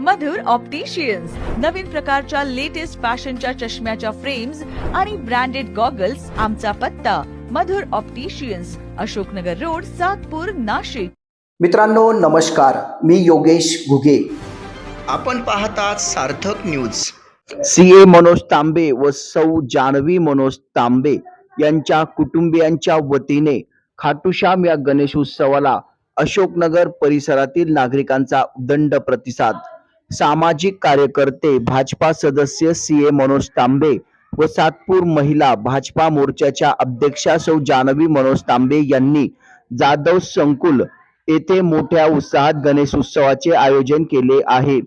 मधुर opticians नवीन प्रकारच्या latest फॅशनच्या चष्म्याच्या फ्रेम्स आणि ब्रँडेड गॉगल्स आमचा पत्ता. Madhur opticians Ashoknagar road Satpur Nashik. मित्रांनो नमस्कार. मी योगेश घुगे. आपण पाहतात Sarthak news C A Manoj Tambe व सौ जानवी मनोज तांबे यांच्या कुटुंबियांच्या वतीने खाटूश्याम या गणेश उत्सवाला अशोकनगर परिसरातील नागरिकांचा दंड प्रतिसाद. सामाजिक कार्यकर्ते भाजपा सदस्य सी ए मनोज तांबे व सातपूर महिला भाजपा मोर्चाच्या अध्यक्षा सौ जानवी मनोज तांबे यांनी जाधव संकुल येथे मोठ्या उत्साहात गणेश उत्सवाचे आयोजन केले आहे.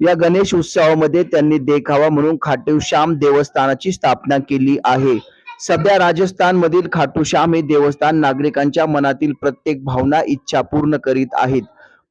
या गणेश उत्सवामध्ये त्यांनी देखावा म्हणून खाटूश्याम देवस्थानाची स्थापना केली आहे. सध्या राजस्थान मधील खाटूश्याम हे देवस्थान नागरिकांच्या मनातील प्रत्येक भावना इच्छा पूर्ण करीत आहेत.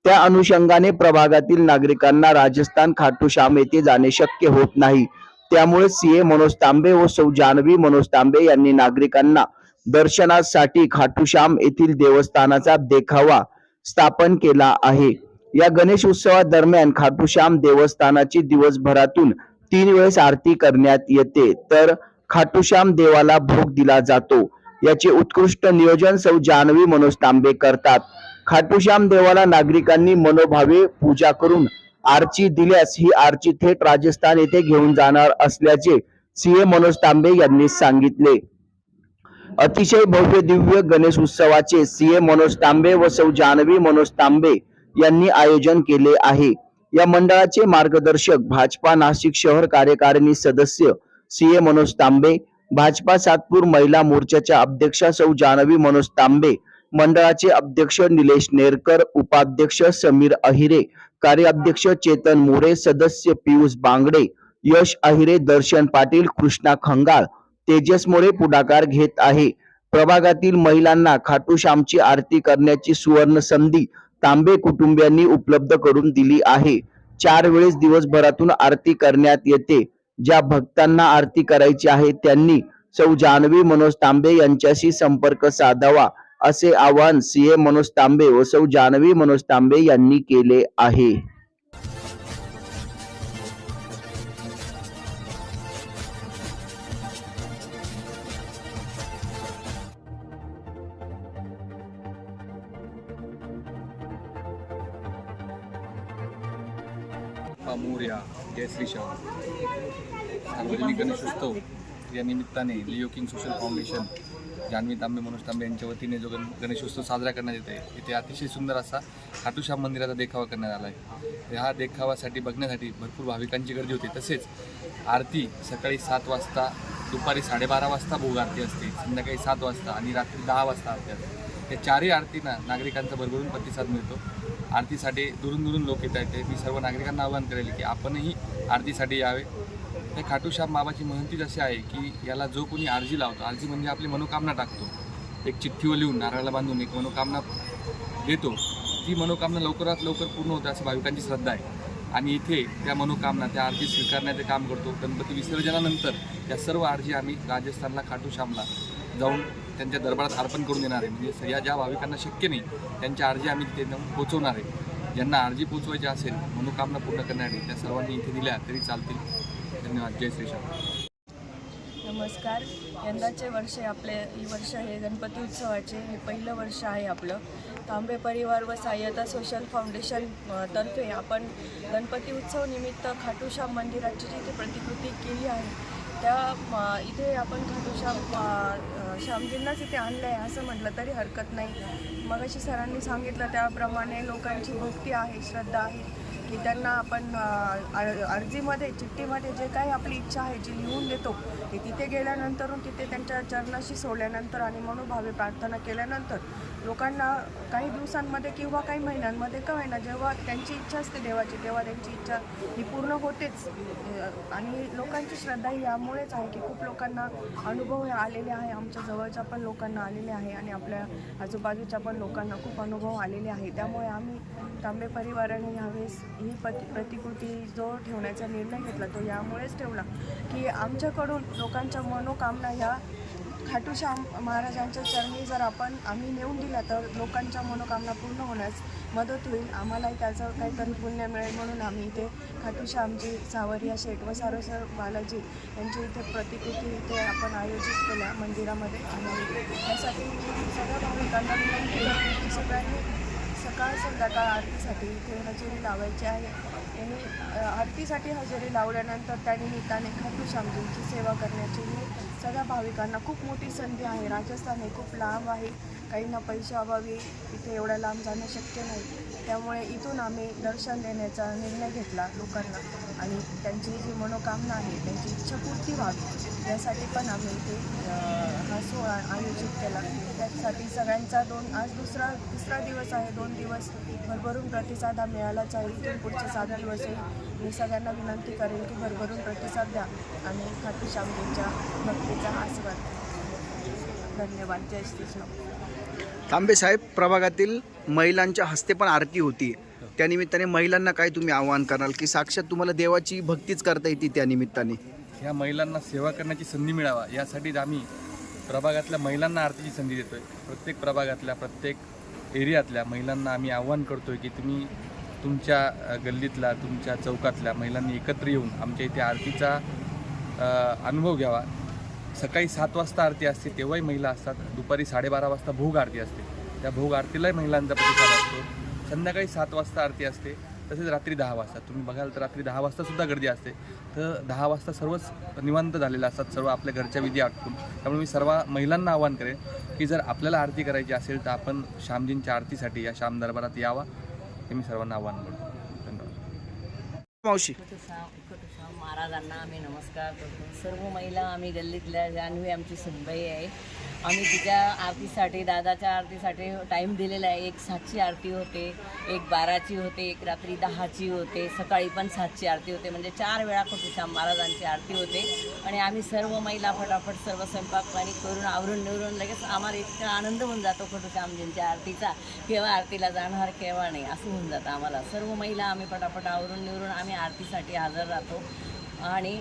त्या अनुषंगाने प्रभागातील नागरिकांना राजस्थान खाटूश्याम येथे जाणे शक्य होत नाही. त्यामुळे सीए मनोज तांबे व सौ. जानवी मनोज तांबे यांनी नागरिकांना दर्शनासाठी खाटूश्याम येथील देवस्थानाचा देखावा स्थापन केला आहे. या गणेश उत्सवा दरम्यान खाटूश्याम देवस्थानाची दिवसभरातून तीन वेळेस आरती करण्यात येते. तर खाटूश्याम देवाला भोग दिला जातो. याचे उत्कृष्ट नियोजन सौ जानवी मनोज तांबे करतात. खाटूश्याम देवाला नागरिकांनी मनोभावे पूजा करून आरची दिल्यास ही आरची थेट राजस्थान येथे घेऊन जाणार असल्याचे सीए मनोज तांबे यांनी सांगितले. अतिशय भव्य दिव्य गणेश उत्सवाचे सीए मनोज तांबे व सौ जानवी मनोज तांबे यांनी आयोजन केले आहे. या मंडळाचे मार्गदर्शक भाजपा नाशिक शहर कार्यकारिणी सदस्य सीए मनोज तांबे भाजपा सातपूर महिला मोर्चाच्या अध्यक्षा सौ जानवी मनोज तांबे मंडळाचे अध्यक्ष निलेश नेरकर उपाध्यक्ष समीर अहिरे कार्याध्यक्ष चेतन मोरे सदस्य पियुष बांगडे यश अहिरे दर्शन पाटील कृष्णा खंगाळ तेजस मोरे पुढाकार घेत आहे. प्रभागातील महिलांना खाटूश्यामची आरती करण्याची सुवर्ण संधी तांबे कुटुंबियांनी उपलब्ध करून दिली आहे. चार वेळेस दिवसभरातून आरती करण्यात येते. ज्या भक्तांना आरती करायची आहे त्यांनी सौ जानवी मनोज तांबे यांच्याशी संपर्क साधावा असे आवाहन सीए मनोज तांबे व सौ जानवी मनोज तांबे यांनी केले आहे. बाप्पा मोर्या जय श्रीशाम सार्वजनिक गणेशोत्सव या निमित्ताने Leo king social foundation Janhavi Tambe Manoj Tambe यांच्या वतीने जो गण गणेशोत्सव साजरा करण्यात येत आहे इथे अतिशय सुंदर असा खाटूश्याम मंदिराचा देखावा करण्यात आला आहे ह्या देखावासाठी बघण्यासाठी भरपूर भाविकांची गर्दी होती. तसेच आरती सकाळी सात वाजता दुपारी साडेबारा वाजता भोग आरती असते संध्याकाळी सात वाजता आणि रात्री दहा वाजता आरती असते. या चारही आरतींना नागरिकांचा भरभरून प्रतिसाद मिळतो. आरतीसाठी दुरून दुरून लोक येत आहेत. मी सर्व नागरिकांना आवाहन करेल की आपणही आरतीसाठी यावे. त्या खाटूश्याम बाबाची महंतीच अशी आहे की याला जो कोणी आरजी लावतो आरजी म्हणजे आपली मनोकामना टाकतो. एक चिठ्ठीवर लिहून नारळाला बांधून एक मनोकामना देतो. ती मनोकामना लवकरात लवकर पूर्ण होते असं भाविकांची श्रद्धा आहे. आणि इथे त्या मनोकामना त्या आरती स्वीकारण्याचे काम करतो. गणपती विसर्जनानंतर त्या सर्व आरजी आम्ही राजस्थानला खाटूश्यामला जाऊन त्यांच्या दरबारात अर्पण करून देणार आहे. म्हणजे या ज्या भाविकांना शक्य नाही त्यांच्या अर्जी आम्ही तिथे जाऊन आहे. ज्यांना अर्जी पोचवायची असेल मनोकामना पूर्ण करण्यासाठी त्या सर्वांनी इथे दिल्या तरी चालतील. धन्यवाद. जय श्री श्रीशाम नमस्कार. यंदाचे वर्ष आपले ही वर्ष हे गणपती उत्सवाचे हे पहिलं वर्ष आहे आपलं. तांबे परिवार व सहाय्यता सोशल फाउंडेशन तर्फे आपण गणपती उत्सव निमित्त खाटूश्याम मंदिराची जी प्रतिकृती केली आहे त्या इथे आपण खाटूश्याम श्यामजींनाच इथे आणलं आहे असं म्हटलं तरी हरकत नाही. मगाशी सरांनी सांगितलं त्याप्रमाणे लोकांची भक्ती आहे श्रद्धा आहे. की त्यांना आपण अर्जीमध्ये चिठ्ठीमध्ये जे काही आपली इच्छा आहे जी लिहून देतो ती तिथे गेल्यानंतर तिथे त्यांच्या चरणाशी सोडल्यानंतर आणि मनोभावे प्रार्थना केल्यानंतर लोकांना काही दिवसांमध्ये किंवा काही महिन्यांमध्ये का होईना जेव्हा त्यांची इच्छा असते देवाची तेव्हा त्यांची इच्छा ही पूर्ण होतेच. आणि लोकांची श्रद्धा ही यामुळेच आहे की खूप लोकांना अनुभव हे आलेले आहे. आमच्या जवळच्या पण लोकांना आलेले आहे आणि आपल्या आजूबाजूच्या पण लोकांना खूप अनुभव आलेले आहे. त्यामुळे आम्ही तांबे परिवाराने यावेळेस ही प्रति प्रतिकृती जो ठेवण्याचा निर्णय घेतला. तो यामुळेच ठेवला की आमच्याकडून लोकांच्या मनोकामना ह्या खाटूश्याम महाराजांच्या चरणी जर आपण आम्ही नेऊन दिल्या तर लोकांच्या मनोकामना पूर्ण होण्यास मदत होईल. आम्हालाही त्याचं काहीतरी पुण्य मिळेल म्हणून आम्ही इथे खाटूश्यामजी सावरिया शेठ व सारोसर बालाजी यांची इथे प्रतिकृती इथे आपण आयोजित केल्या मंदिरामध्ये आणि त्यासाठी सगळ्या भाविकांना विनंती सगळ्यांनी सकाळ संध्याकाळ आरतीसाठी इथे हजेरी लावायची आहे. आणि आरतीसाठी हजेरी लावल्यानंतर त्यांनी निमित्ताने खाटू श्यामजींची सेवा करण्याची ही सगळ्या भाविकांना खूप मोठी संधी आहे. राजस्थान हे खूप लांब आहे. काहींना पैशाअभावी इथे एवढ्या लांब जाणं शक्य नाही. त्यामुळे इथून आम्ही दर्शन देण्याचा निर्णय घेतला लोकांना. आणि त्यांची जी मनोकामना आहे त्यांची इच्छापूर्ती व्हावी यासाठी पण आम्ही इथे हा सोहळा आयोजित केला. त्यासाठी सगळ्यांचा दोन आज दुसरा तिसरा दिवस आहे. दोन दिवस भरभरून प्रतिसाद हा मिळालाच आहे. इथून पुढचे सात दिवसही मी सगळ्यांना विनंती करेन की भरभरून प्रतिसाद द्या आणि खाटू श्यामजींच्या भक्तीचा आस्वाद धन्यवाद. जय श्री श्याम. तांबे साहेब प्रभागातील महिलांच्या हस्ते पण आरती होती. त्या निमित्ताने महिलांना काय तुम्ही आवाहन कराल? की साक्षात तुम्हाला देवाची भक्तीच करता येते त्या निमित्ताने. ह्या महिलांना सेवा करण्याची संधी मिळावा यासाठीच आम्ही प्रभागातल्या महिलांना आरतीची संधी देतो आहे प्रत्येक प्रभागातल्या प्रत्येक एरियातल्या महिलांना आम्ही आव्हान करतो आहे की तुम्ही तुमच्या गल्लीतल्या तुमच्या चौकातल्या महिलांनी एकत्र येऊन आमच्या इथे आरतीचा अनुभव घ्यावा. सकाळी सात वाजता आरती असते तेव्हाही महिला असतात. दुपारी साडेबारा वाजता भोग आरती असते. त्या भोग आरतीलाही महिलांचा प्रतिसाद संध्याकाळी सात वाजता आरती असते तसेच रात्री दहा वाजता. तुम्ही बघाल तर रात्री दहा वाजता सुद्धा गर्दी असते. तर दहा वाजता सर्वच निवांत झालेलं असतात सर्व आपल्या घरच्या विधी आटपून. त्यामुळे मी सर्व महिलांना आवाहन करेन की जर आपल्याला आरती करायची असेल तर आपण श्यामजींच्या आरतीसाठी या श्याम दरबारात यावा हे मी सर्वांना आवाहन करतो धन्यवाद. मावशी. महाराजांना आम्ही नमस्कार करतो. सर्व महिला आम्ही गल्लीतल्या जान्हवी आमची सुनबाई आहे आम्ही तिच्या आरतीसाठी दादाच्या आरतीसाठी टाईम दिलेला आहे. एक सातची आरती होते एक बाराची होते एक रात्री दहाची होते सकाळी पण सातची आरती होते. म्हणजे चार वेळा कटुश्याम महाराजांची आरती होते. आणि आम्ही सर्व महिला फटाफट सर्व स्वयंपाक पाणी करून आवरून निवरून लगेच आम्हाला इतका आनंद होऊन जातो कटुश्यामजींच्या आरतीचा. केव्हा आरतीला जाणार केव्हा नाही असं होऊन जातं आम्हाला. सर्व महिला आम्ही फटाफट आवरून निवरून आम्ही आरतीसाठी हजर राहतो. आणि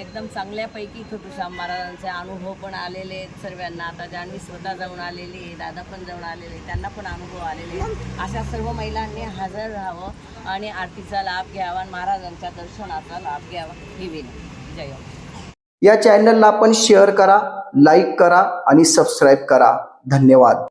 एकदम चांगल्यापैकी खटुश्याम महाराजांचे अनुभव पण आलेले आहेत सर्वांना. आता जान्हवी स्वतः जाऊन आलेली आहे दादा पण जाऊन आलेले आहेत त्यांना पण अनुभव आलेले अशा सर्व महिलांनी हजर राहावं आणि आरतीचा लाभ घ्यावा आणि महाराजांच्या दर्शनाचा लाभ घ्यावा ही विनंती. जय हो. या चॅनलला आपण शेअर करा लाईक करा आणि सबस्क्राईब करा. धन्यवाद.